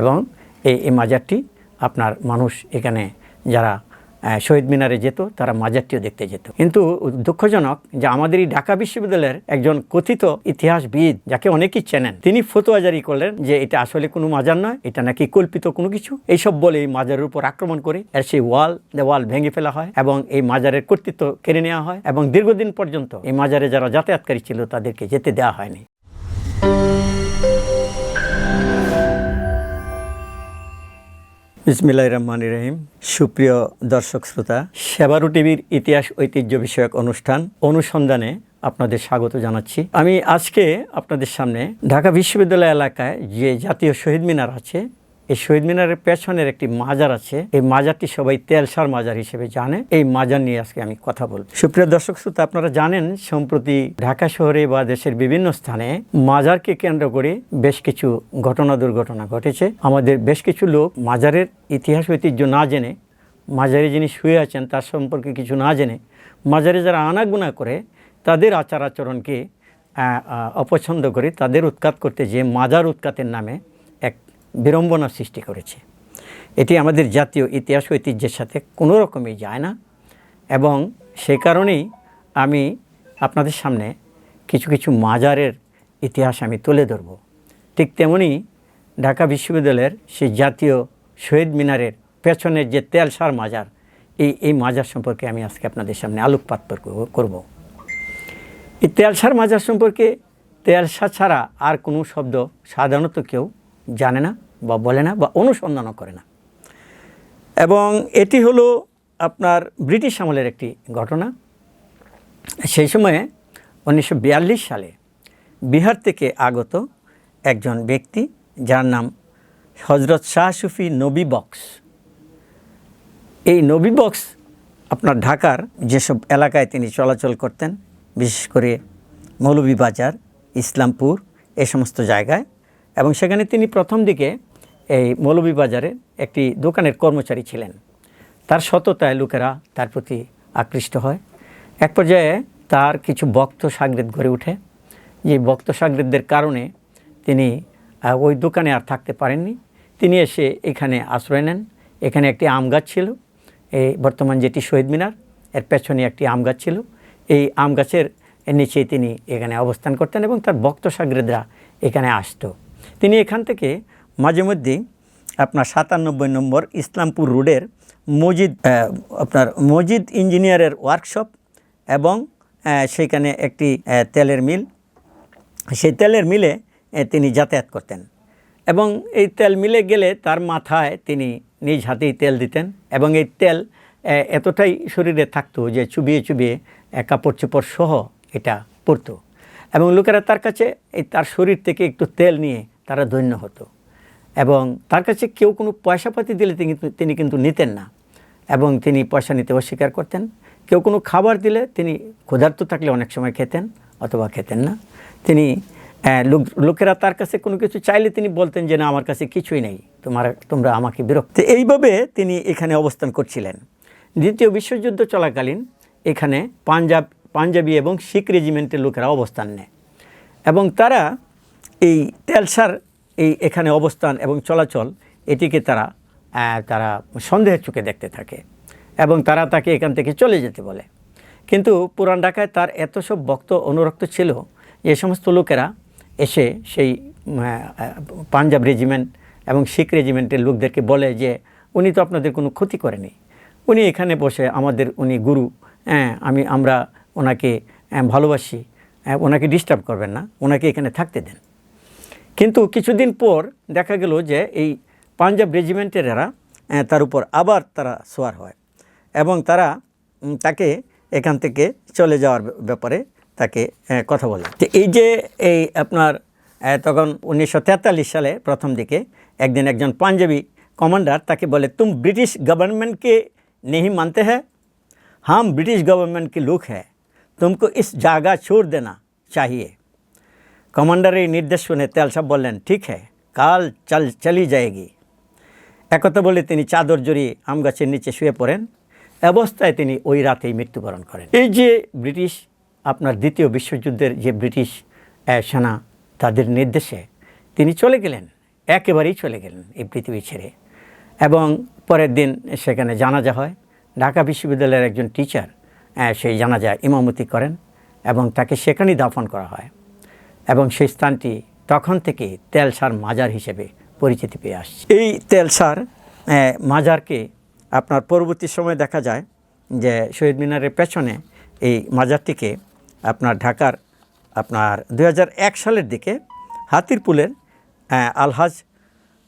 এবং এই এই মাজারটি আপনার মানুষ এখানে যারা শহীদ মিনারে যেত, তারা মাজারটিও দেখতে যেত। কিন্তু দুঃখজনক যে আমাদের এই ঢাকা বিশ্ববিদ্যালয়ের একজন কথিত ইতিহাসবিদ, যাকে অনেকেই চেনেন, তিনি ফতোয়া জারি করলেন যে এটা আসলে কোনো মাজার নয়, এটা নাকি কল্পিত কোনো কিছু। এইসব বলে এই মাজারের উপর আক্রমণ করে এর সেই ওয়াল, দেওয়াল ভেঙে ফেলা হয় এবং এই মাজারের কর্তৃত্ব কেড়ে নেওয়া হয় এবং দীর্ঘদিন পর্যন্ত এই মাজারে যারা যাতায়াতকারী ছিল তাদেরকে যেতে দেওয়া হয়নি। বিসমিল্লাহ রহমান রহিম। সুপ্রিয় দর্শক শ্রোতা, সেবারু টিভির ইতিহাস ঐতিহ্য বিষয়ক অনুষ্ঠান অনুসন্ধানে আপনাদের স্বাগত জানাচ্ছি। আমি আজকে আপনাদের সামনে ঢাকা বিশ্ববিদ্যালয় এলাকায় যে জাতীয় শহীদ মিনার আছে এই শহীদ মিনারের পেছনের একটি মাজার আছে। এই মাজারটি সবাই তেলসার মাজার হিসেবে জানে। এই মাজার নিয়ে আজকে আমি কথা বলব। সুপ্রিয় দর্শক শ্রোতা, আপনারা জানেন, সম্প্রতি ঢাকা শহরে বা দেশের বিভিন্ন স্থানে মাজারকে কেন্দ্র করে বেশ কিছু ঘটনা দুর্ঘটনা ঘটেছে। আমাদের বেশ কিছু লোক মাজারের ইতিহাস, ঐতিহ্য না জেনে, মাজারে যিনি শুয়ে আছেন তার সম্পর্কে কিছু না জেনে, মাজারে যারা আনাগুনা করে, তাদের আচার আচরণকে অপছন্দ করে তাদের উৎখাত করতে যে মাজার উৎখাতের নামে এক বিড়ম্বনা সৃষ্টি করেছে। এটি আমাদের জাতীয় ইতিহাস ঐতিহ্যের সাথে কোনো রকমই যায় না এবং সে কারণেই আমি আপনাদের সামনে কিছু কিছু মাজারের ইতিহাস আমি তুলে ধরব। ঠিক তেমনি ঢাকা বিশ্ববিদ্যালয়ের সেই জাতীয় শহীদ মিনারের পেছনের যে তেলসার মাজার, এই এই মাজার সম্পর্কে আমি আজকে আপনাদের সামনে আলোকপাত করব এই তেলসার মাজার সম্পর্কে তেলসা ছাড়া আর কোনো শব্দ সাধারণত কেউ জানে না। বা বলে না বা অনুসন্ধানও করে না। এবং এটি হলো আপনার ব্রিটিশ আমলের একটি ঘটনা। সেই সময়ে উনিশশো বিয়াল্লিশ সালে বিহার থেকে আগত একজন ব্যক্তি যার নাম হজরত শাহ সুফি নবী বক্স। এই নবী বক্স আপনার ঢাকার যেসব এলাকায় তিনি চলাচল করতেন, বিশেষ করে মৌলভীবাজার, ইসলামপুর, এ সমস্ত জায়গায়। এবং সেখানে তিনি প্রথম দিকে এই মৌলভীবাজারে একটি দোকানের কর্মচারী ছিলেন। তার সততায় লোকেরা তার প্রতি আকৃষ্ট হয়। এক পর্যায়ে তার কিছু ভক্ত সাগরেদ গড়ে ওঠে। যে ভক্ত সাগরেদদের কারণে তিনি ওই দোকানে আর থাকতে পারেননি। তিনি এসে এখানে আশ্রয় নেন। এখানে একটি আম গাছ ছিল। এই বর্তমান যেটি শহীদ মিনার, এর পেছনে একটি আম গাছ ছিল। এই আম গাছের নিচে তিনি এখানে অবস্থান করতেন এবং তার ভক্ত সাগরেদরা এখানে আসতো। তিনি এখান থেকে মাঝে মধ্যেই আপনার সাতানব্বই নম্বর ইসলামপুর রোডের মজিদ আপনার মজিদ ইঞ্জিনিয়ারের ওয়ার্কশপ এবং সেখানে একটি তেলের মিল। সেই তেলের মিলে তিনি যাতায়াত করতেন এবং এই তেল মিলে গেলে তার মাথায় তিনি নিজ হাতেই তেল দিতেন এবং এই তেল এতটাই শরীরে থাকতো যে চুবিয়ে চুবিয়ে কাপড় চোপড় সহ এটা পরতো এবং লোকেরা তার কাছে, এই তার শরীর থেকে একটু তেল নিয়ে তারা ধন্য হতো। এবং তার কাছে কেউ কোনো পয়সাপাতি দিলে তিনি কিন্তু তিনি কিন্তু নিতেন না। এবং তিনি পয়সা নিতে অস্বীকার করতেন। কেউ কোনো খাবার দিলে তিনি ক্ষুধার্ত থাকলে অনেক সময় খেতেন অথবা খেতেন না। তিনি লোক, লোকেরা তার কাছে কোনো কিছু চাইলে তিনি বলতেন যে, না, আমার কাছে কিছুই নেই। তোমার, তোমরা আমাকে বিরক্ত এইভাবে তিনি এখানে অবস্থান করছিলেন। দ্বিতীয় বিশ্বযুদ্ধ চলাকালীন এখানে পাঞ্জাব, পাঞ্জাবি এবং শিখ রেজিমেন্টের লোকেরা অবস্থান নেয়। এবং তারা এই তেলসার এই এখানে অবস্থান এবং চলাচল, এটিকে তারা তারা সন্দেহের চোখে দেখতে থাকে এবং তারা তাকে এখান থেকে চলে যেতে বলে। কিন্তু পুরান ঢাকায় তার এত সব ভক্ত অনুরক্ত ছিল যে সমস্ত লোকেরা এসে সেই পাঞ্জাব রেজিমেন্ট এবং শিখ রেজিমেন্টের লোকদেরকে বলে যে, উনি তো আপনাদের কোনো ক্ষতি করেনি। উনি এখানে বসে আমাদের, উনি গুরু। হ্যাঁ আমি, আমরা ওনাকে ভালোবাসি। ওনাকে ডিস্টার্ব করবেন না। ওনাকে এখানে থাকতে দেন। কিন্তু কিছুদিন পর দেখা গেল যে এই পাঞ্জাব রেজিমেন্টের এরা তার উপর আবার তারা সোয়ার হয় এবং তারা তাকে এখান থেকে চলে যাওয়ার ব্যাপারে তাকে কথা বলে। তো এই যে এই আপনার তখন উনিশশো তেতাল্লিশ সালে প্রথম দিকে একদিন একজন পাঞ্জাবি কমান্ডার তাকে বলে, তুম ব্রিটিশ গভর্নমেন্টকে নেহি মানতে হ্যাঁ হাম ব্রিটিশ গভর্নমেন্টকে লুক হ্যাঁ हैं ইস इस ছোড় छोड़ চাহিয়ে। কমান্ডারের নির্দেশ শুনে তেলসাব বললেন, ঠিক হ্যাঁ কাল চল, চলি যায়গি। একথা বলে তিনি চাদর জড়িয়ে আম গাছের নিচে শুয়ে পড়েন। অবস্থায় তিনি ওই রাতেই মৃত্যুবরণ করেন। এই যে ব্রিটিশ, আপনার দ্বিতীয় বিশ্বযুদ্ধের যে ব্রিটিশ সেনা, তাদের নির্দেশে তিনি চলে গেলেন, একেবারেই চলে গেলেন এই পৃথিবী ছেড়ে। এবং পরের দিন সেখানে জানাজা হয়। ঢাকা বিশ্ববিদ্যালয়ের একজন টিচার সেই জানাজা ইমামতি করেন এবং তাকে সেখানেই দাফন করা হয়। এবং সেই স্থানটি তখন থেকে তেলসার মাজার হিসেবে পরিচিতি পেয়ে আসছে। এই তেলসার মাজারকে আপনার পরবর্তী সময় দেখা যায় যে শহীদ মিনারের পেছনে এই মাজারটিকে আপনার ঢাকার আপনার দু হাজার এক সালের দিকে হাতিরপুলের আলহাজ,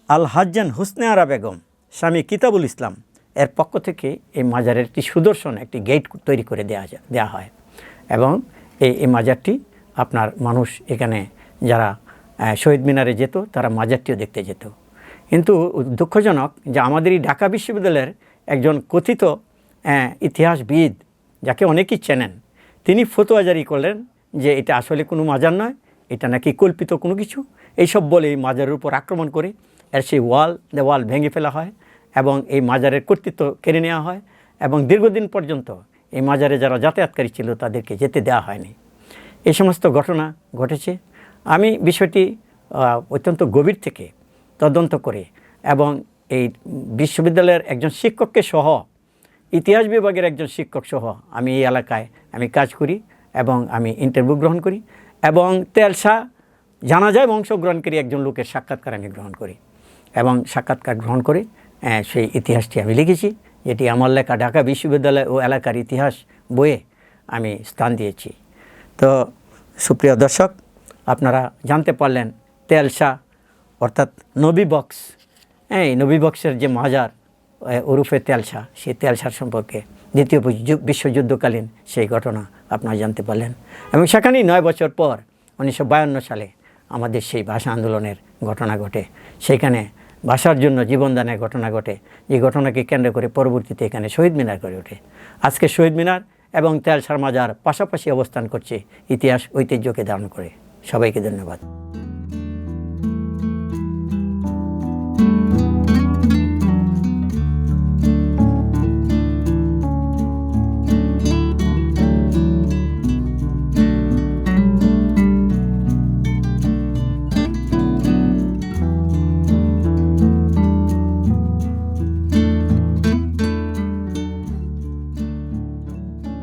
আলহাজ্জান হুসনে আরা বেগম স্বামী কিতাবুল ইসলাম এর পক্ষ থেকে এই মাজারের একটি সুদর্শন, একটি গেট তৈরি করে দেওয়া দেওয়া হয়। এবং এই মাজারটি আপনার মানুষ এখানে যারা শহীদ মিনারে যেত, তারা মাজারটিও দেখতে যেত। কিন্তু দুঃখজনক যে আমাদের এই ঢাকা বিশ্ববিদ্যালয়ের একজন কথিত ইতিহাসবিদ, যাকে অনেকেই চেনেন, তিনি ফতোয়া জারি করলেন যে এটা আসলে কোনো মাজার নয়, এটা নাকি কল্পিত কোনো কিছু। এইসব বলে এই মাজারের উপর আক্রমণ করে এর সেই ওয়াল দেওয়াল ভেঙে ফেলা হয় এবং এই মাজারের কর্তৃত্ব কেড়ে নেওয়া হয় এবং দীর্ঘদিন পর্যন্ত এই মাজারে যারা যাতায়াতকারী ছিল তাদেরকে যেতে দেওয়া হয়নি। এই সমস্ত ঘটনা ঘটেছে। আমি বিষয়টি অত্যন্ত গভীর থেকে তদন্ত করে এবং এই বিশ্ববিদ্যালয়ের একজন শিক্ষককে সহ, ইতিহাস বিভাগের একজন শিক্ষক সহ আমি এই এলাকায় আমি কাজ করি এবং আমি ইন্টারভিউ গ্রহণ করি এবং তেলসা জানা যায় অংশগ্রহণকারী একজন লোকের সাক্ষাৎকার আমি গ্রহণ করি এবং সাক্ষাৎকার গ্রহণ করে সেই ইতিহাসটি আমি লিখেছি, যেটি আমার লেখা ঢাকা বিশ্ববিদ্যালয় ও এলাকার ইতিহাস বইয়ে আমি স্থান দিয়েছি। তো সুপ্রিয় দর্শক, আপনারা জানতে পারলেন তেলসা অর্থাৎ নবী বক্স। হ্যাঁ এই নবী বক্সের যে মাজার ওরফে তেলসা সেই তেলসার সম্পর্কে দ্বিতীয় বিশ্বযুদ্ধকালীন সেই ঘটনা আপনারা জানতে পারলেন। এবং সেখানেই নয় বছর পর উনিশশো বায়ান্ন সালে আমাদের সেই ভাষা আন্দোলনের ঘটনা ঘটে। সেখানে ভাষার জন্য জীবনদানের ঘটনা ঘটে। যে ঘটনাকে কেন্দ্র করে পরবর্তীতে এখানে শহীদ মিনার গড়ে ওঠে। আজকে শহীদ মিনার এবং তেলসার মাজার পাশাপাশি অবস্থান করছে ইতিহাস ঐতিহ্যকে ধারণ করে। সবাইকে ধন্যবাদ।